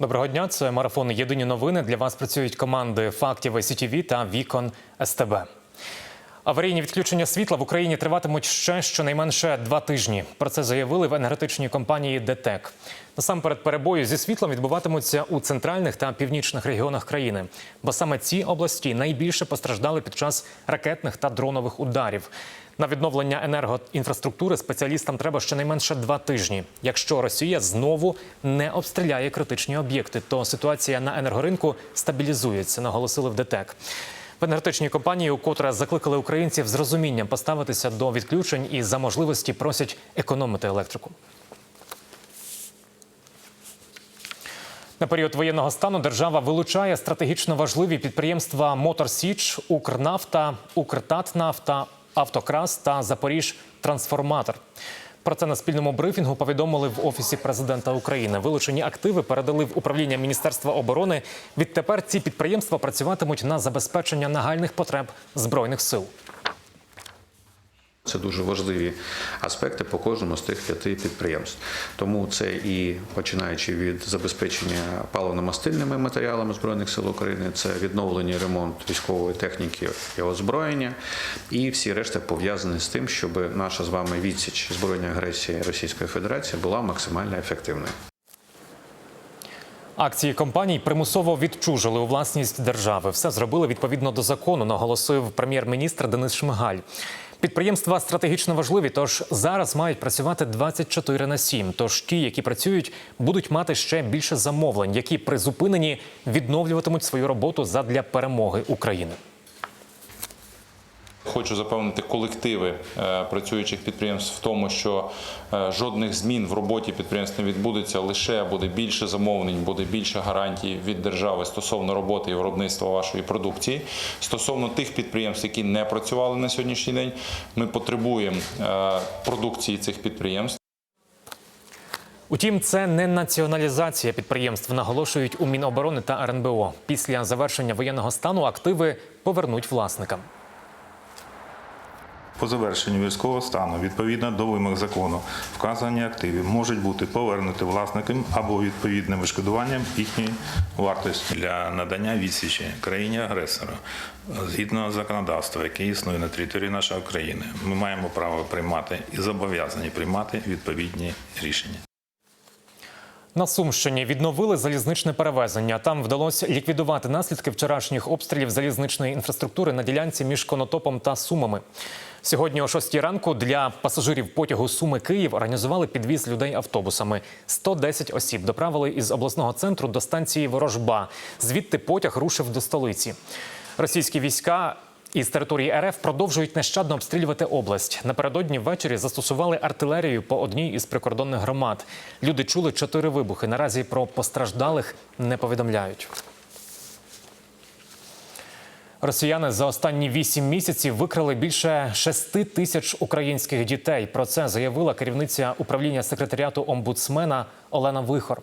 Доброго дня. Це марафон Єдині новини. Для вас працюють команди фактів СІТВ та Вікон СТБ. Аварійні відключення світла в Україні триватимуть ще щонайменше два тижні. Про це заявили в енергетичній компанії ДТЕК. Насамперед, перебої зі світлом відбуватимуться у центральних та північних регіонах країни, бо саме ці області найбільше постраждали під час ракетних та дронових ударів. На відновлення енергоінфраструктури спеціалістам треба щонайменше два тижні. Якщо Росія знову не обстріляє критичні об'єкти, то ситуація на енергоринку стабілізується, наголосили в ДТЕК. В енергетичній компанії, укотре закликали українців з розумінням поставитися до відключень і за можливості просять економити електрику. На період воєнного стану держава вилучає стратегічно важливі підприємства Мотор Січ, Укрнафта, Укртатнафта, Автокрас та Запоріж Трансформатор. Про це на спільному брифінгу повідомили в офісі президента України. Вилучені активи передали в управління Міністерства оборони. Відтепер ці підприємства працюватимуть на забезпечення нагальних потреб збройних сил. Це дуже важливі аспекти по кожному з тих п'яти підприємств. Тому це і починаючи від забезпечення паливно-мастильними матеріалами збройних сил України, це відновлення ремонт військової техніки і озброєння, і всі решта пов'язані з тим, щоб наша з вами відсіч збройної агресії Російської Федерації була максимально ефективною. Акції компаній примусово відчужили у власність держави. Все зробили відповідно до закону, наголосив прем'єр-міністр Денис Шмигаль. Підприємства стратегічно важливі, тож зараз мають працювати 24 на 7. Тож ті, які працюють, будуть мати ще більше замовлень, які призупинені відновлюватимуть свою роботу задля перемоги України. Хочу запевнити колективи е, працюючих підприємств в тому, що е, жодних змін в роботі підприємств не відбудеться. Лише буде більше замовлень, буде більше гарантій від держави стосовно роботи і виробництва вашої продукції. Стосовно тих підприємств, які не працювали на сьогоднішній день, ми потребуємо е, продукції цих підприємств. Утім, це не націоналізація підприємств, наголошують у Міноборони та РНБО. Після завершення воєнного стану активи повернуть власникам. По завершенню військового стану, відповідно до вимог закону, вказані активи можуть бути повернуті власникам або відповідним відшкодуванням їхньої вартості для надання відсічі країні-агресора згідно законодавства, яке існує на території нашої країни. Ми маємо право приймати і зобов'язані приймати відповідні рішення. На Сумщині відновили залізничне перевезення. Там вдалося ліквідувати наслідки вчорашніх обстрілів залізничної інфраструктури на ділянці між Конотопом та Сумами. Сьогодні о 6 ранку для пасажирів потягу Суми Київ організували підвіз людей автобусами. 110 осіб доправили із обласного центру до станції Ворожба. Звідти потяг рушив до столиці. Російські війська із території РФ продовжують нещадно обстрілювати область. Напередодні ввечері застосували артилерію по одній із прикордонних громад. Люди чули чотири вибухи. Наразі про постраждалих не повідомляють. Росіяни за останні вісім місяців викрали більше шести тисяч українських дітей. Про це заявила керівниця управління секретаріату омбудсмена Олена Вихор.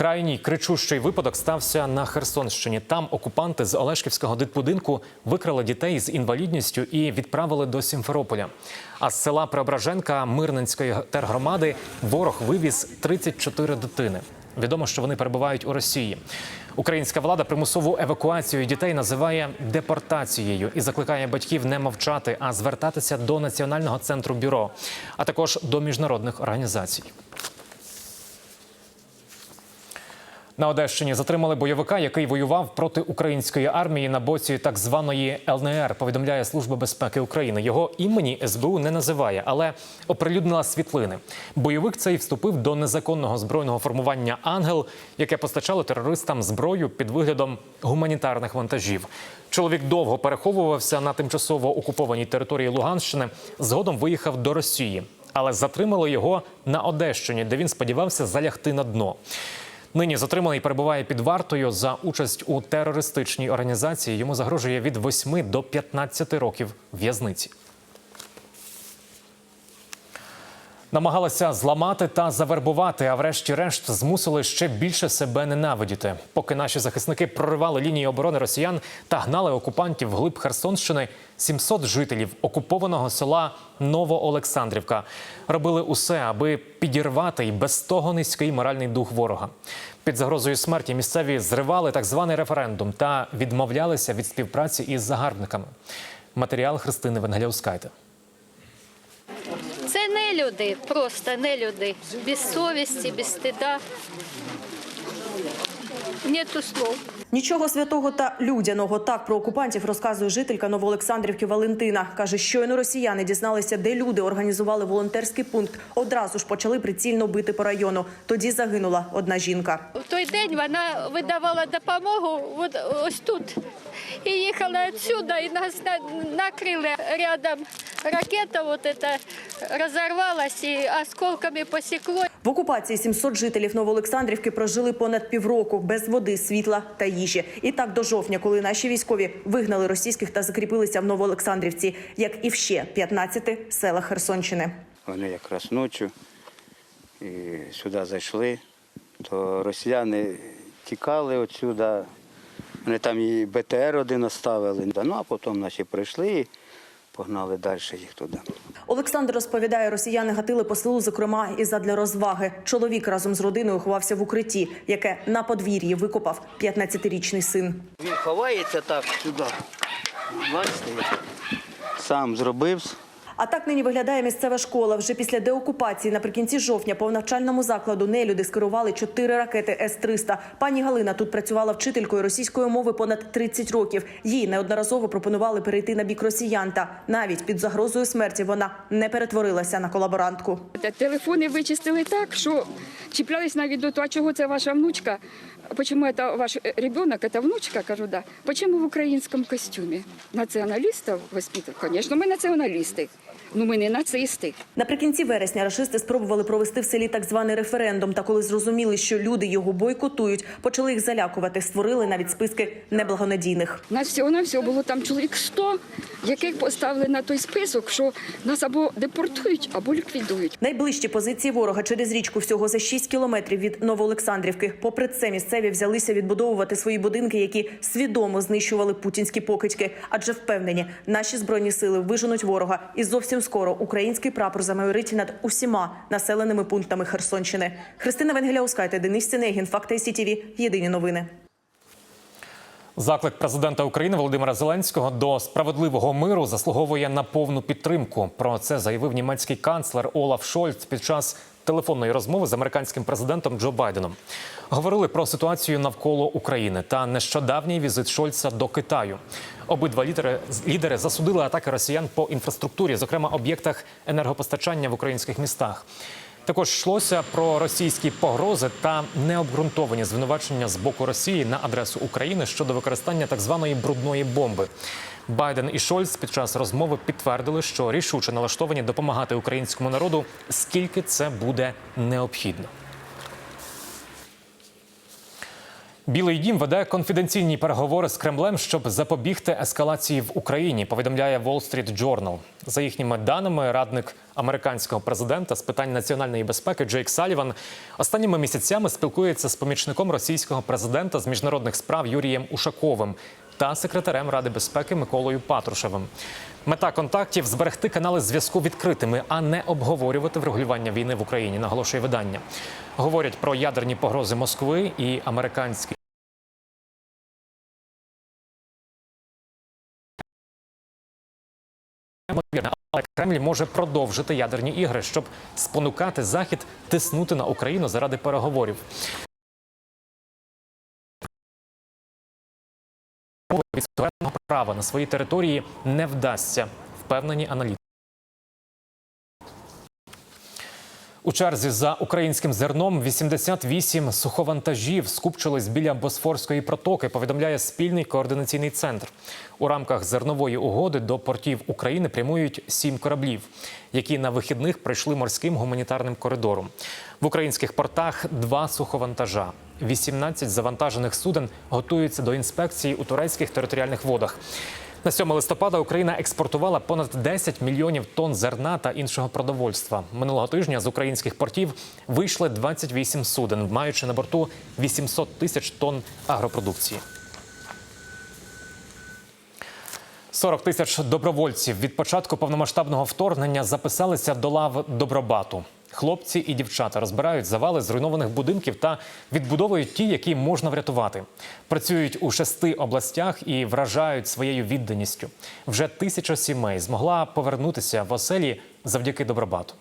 Крайній кричущий випадок стався на Херсонщині. Там окупанти з Олешківського дитбудинку викрали дітей з інвалідністю і відправили до Сімферополя. А з села Преображенка Мирненської тергромади ворог вивіз 34 дитини. Відомо, що вони перебувають у Росії. Українська влада примусову евакуацію дітей називає депортацією і закликає батьків не мовчати, а звертатися до національного центру бюро, а також до міжнародних організацій. На Одещині затримали бойовика, який воював проти української армії на боці так званої ЛНР. Повідомляє Служба безпеки України. Його імені СБУ не називає, але оприлюднила світлини. Бойовик цей вступив до незаконного збройного формування Ангел, яке постачало терористам зброю під виглядом гуманітарних вантажів. Чоловік довго переховувався на тимчасово окупованій території Луганщини. Згодом виїхав до Росії, але затримали його на Одещині, де він сподівався залягти на дно. Нині затриманий перебуває під вартою за участь у терористичній організації. Йому загрожує від 8 до 15 років в'язниці. Намагалися зламати та завербувати, а врешті-решт змусили ще більше себе ненавидіти. Поки наші захисники проривали лінії оборони росіян та гнали окупантів вглиб Херсонщини, 700 жителів окупованого села Новоолександрівка робили усе, аби підірвати і без того низький моральний дух ворога. Під загрозою смерті місцеві зривали так званий референдум та відмовлялися від співпраці із загарбниками. Матеріал Христини Венгеляускайте. Не люди, просто не люди. Без совісті, без стида. Нету слов. Нічого святого та людяного так про окупантів розказує жителька Новоолександрівки Валентина. каже, щойно росіяни дізналися, де люди організували волонтерський пункт. Одразу ж почали прицільно бити по району. Тоді загинула одна жінка. В той день вона видавала допомогу от, ось тут. І їхала відсюди, і нас на- накрили рядом. Ракета вот эта розорвалась і осколками посікло. В окупації 700 жителів Новоолександрівки прожили понад півроку без води, світла та їжі. І так до жовтня, коли наші військові вигнали російських та закріпилися в Новоолександрівці, як і в ще 15 селах Херсонщини. Вони якраз ночі і сюди зайшли, то росіяни тікали отсюди. Вони там і БТР один оставили. Ну а потім наші прийшли і погнали далі їх туди. Олександр розповідає, росіяни гатили по селу, зокрема, і задля розваги. Чоловік разом з родиною ховався в укритті, яке на подвір'ї викопав 15-річний син. Він ховається так сюди. Бачите, сам зробив. А так нині виглядає місцева школа. Вже після деокупації наприкінці жовтня по навчальному закладу нелюди скерували чотири ракети С-300. Пані Галина тут працювала вчителькою російської мови понад 30 років. Їй неодноразово пропонували перейти на бік росіян. Та навіть під загрозою смерті вона не перетворилася на колаборантку. Телефони вичистили так, що чіплялись навіть до того, чого це ваша внучка. Почему это ваш ребенок, это внучка, кажу, да. Почему в украинском костюме? Националистов воспитывают? Конечно, мы націоналісти, ну ми не нацисти. Наприкінці вересня рашисти спробували провести в селі так званий референдум. Та коли зрозуміли, що люди його бойкотують, почали їх залякувати. Створили навіть списки неблагонадійних. Нас всього на всього було там чоловік 100, яких поставили на той список, що нас або депортують, або ліквідують. Найближчі позиції ворога через річку всього за 6 кілометрів від Новоолександрівки. Попри це, місцеві взялися відбудовувати свої будинки, які свідомо знищували путінські покидьки, адже впевнені, наші збройні сили виженуть ворога, і зовсім скоро український прапор замайорить над усіма населеними пунктами Херсонщини. Христина Венгеляускайте, Денис Сінегін, Факти СІТІВІ. Єдині новини. Заклик президента України Володимира Зеленського до справедливого миру заслуговує на повну підтримку. Про це заявив німецький канцлер Олаф Шольц під час телефонної розмови з американським президентом Джо Байденом. Говорили про ситуацію навколо України та нещодавній візит Шольца до Китаю. Обидва лідери, лідери засудили атаки росіян по інфраструктурі, зокрема об'єктах енергопостачання в українських містах. Також йшлося про російські погрози та необґрунтовані звинувачення з боку Росії на адресу України щодо використання так званої брудної бомби. Байден і Шольц під час розмови підтвердили, що рішуче налаштовані допомагати українському народу, скільки це буде необхідно. Білий дім веде конфіденційні переговори з Кремлем, щоб запобігти ескалації в Україні. Повідомляє Wall Street Journal. За їхніми даними, радник американського президента з питань національної безпеки Джейк Саліван останніми місяцями спілкується з помічником російського президента з міжнародних справ Юрієм Ушаковим та секретарем Ради безпеки Миколою Патрушевим. Мета контактів зберегти канали зв'язку відкритими, а не обговорювати врегулювання війни в Україні. Наголошує видання. Говорять про ядерні погрози Москви і американські. Але Кремль може продовжити ядерні ігри, щоб спонукати Захід тиснути на Україну заради переговорів. Суверенного права на своїй території не вдасться, впевнені аналітики. У черзі за українським зерном 88 суховантажів скупчились біля Босфорської протоки. Повідомляє спільний координаційний центр. У рамках зернової угоди до портів України прямують сім кораблів, які на вихідних пройшли морським гуманітарним коридором. В українських портах два суховантажа. 18 завантажених суден готуються до інспекції у турецьких територіальних водах. На 7 листопада Україна експортувала понад 10 мільйонів тонн зерна та іншого продовольства. Минулого тижня з українських портів вийшли 28 суден, маючи на борту 800 тисяч тонн агропродукції. 40 тисяч добровольців від початку повномасштабного вторгнення записалися до лав Добробату. Хлопці і дівчата розбирають завали зруйнованих будинків та відбудовують ті, які можна врятувати. Працюють у шести областях і вражають своєю відданістю. Вже тисяча сімей змогла повернутися в оселі завдяки Добробату.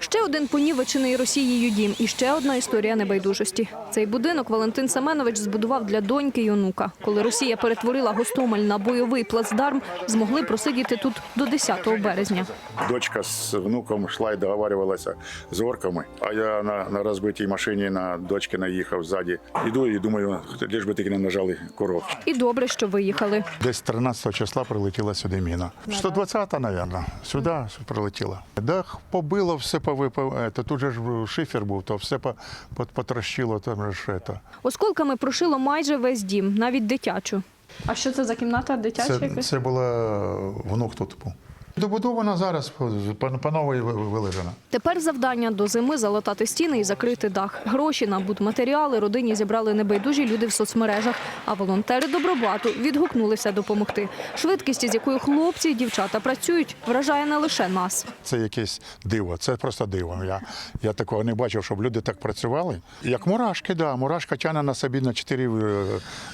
Ще один понівечений Росією дім і ще одна історія небайдужості. Цей будинок Валентин Семенович збудував для доньки й онука. Коли Росія перетворила Гостомель на бойовий плацдарм, змогли просидіти тут до 10 березня. Дочка з внуком йшла і договарювалася з орками, а я на, на розбитій машині на дочки наїхав ззаді. Іду і думаю, лиш би тільки не нажали курок. І добре, що виїхали. Десь 13 числа прилетіла сюди міна. 120-та, мабуть, сюди прилетіла. Дах побило, все повипав. то тут же ж шифер був, то все по- по- потрощило там же ж. Це. Осколками прошило майже весь дім, навіть дитячу. А що це за кімната дитяча? Це, це була внук тут був. Добудована зараз, ви- вилежена. Тепер завдання до зими залатати стіни і закрити дах. Гроші на будматеріали родині зібрали небайдужі люди в соцмережах. А волонтери Добробату відгукнулися допомогти. Швидкість, з якою хлопці і дівчата працюють, вражає не лише нас. Це якесь диво, це просто диво. Я, я такого не бачив, щоб люди так працювали. Як мурашки, да. Мурашка тягне на собі на 4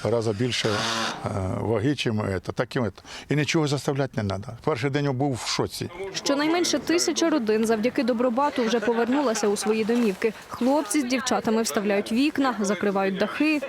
рази більше е, ваги, чим це. Таким, от. І нічого заставляти не треба. Перший день був в шоці. Щонайменше тисяча родин завдяки Добробату вже повернулася у свої домівки. Хлопці з дівчатами вставляють вікна, закривають дахи.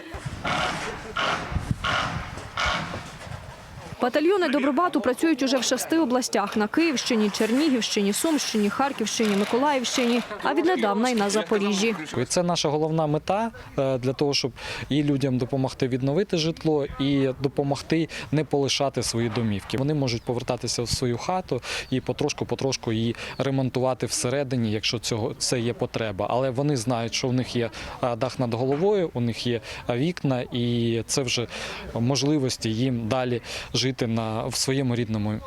Батальйони Добробату працюють уже в шести областях на Київщині, Чернігівщині, Сумщині, Харківщині, Миколаївщині, а віднедавна й на Запоріжжі. Це наша головна мета е, для того, щоб і людям допомогти відновити житло, і допомогти не полишати свої домівки. Вони можуть повертатися в свою хату і потрошку-потрошку її ремонтувати всередині, якщо цього це є потреба. Але вони знають, що в них є е, дах над головою, у них є е, вікна, і це вже можливості їм далі жити на в своєму рідному е,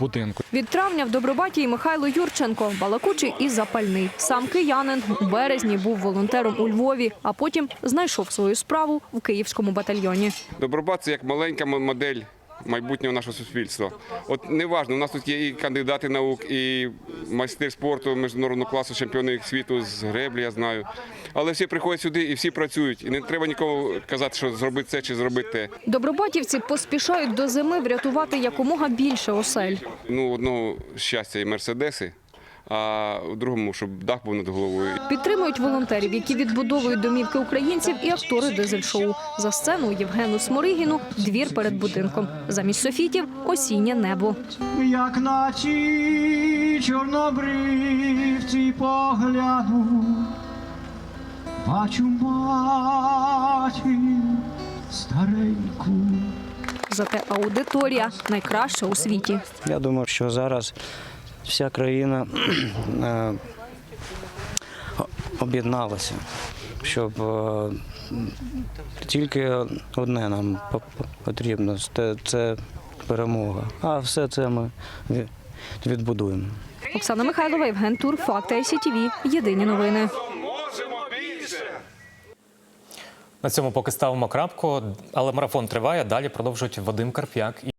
будинку. Від травня в Добробаті і Михайло Юрченко, балакучий і запальний. Сам киянин у березні був волонтером у Львові, а потім знайшов свою справу в київському батальйоні. Добробат це як маленька модель майбутнього нашого суспільства. От неважно, у нас тут є і кандидати наук, і майстер спорту міжнародного класу, чемпіони світу з греблі, я знаю. Але всі приходять сюди і всі працюють. І не треба нікому казати, що зробити це чи зробити те. Добробатівці поспішають до зими врятувати якомога більше осель. Ну, одного щастя і мерседеси, а у другому, щоб дах був над головою. Підтримують волонтерів, які відбудовують домівки українців і актори дизель-шоу. За сцену Євгену Сморигіну двір перед будинком. Замість софітів осіннє небо. як на ті чорнобривці погляну, бачу матір стареньку. Зате аудиторія найкраща у світі. Я думаю, що зараз вся країна е, об'єдналася, щоб е, тільки одне нам по- по- потрібно це- перемога. А все це ми відбудуємо. Оксана Михайлова, Євген Тур, Факти ICTV. Єдині новини. На цьому поки ставимо крапку, але марафон триває. Далі продовжують Вадим Карп'як і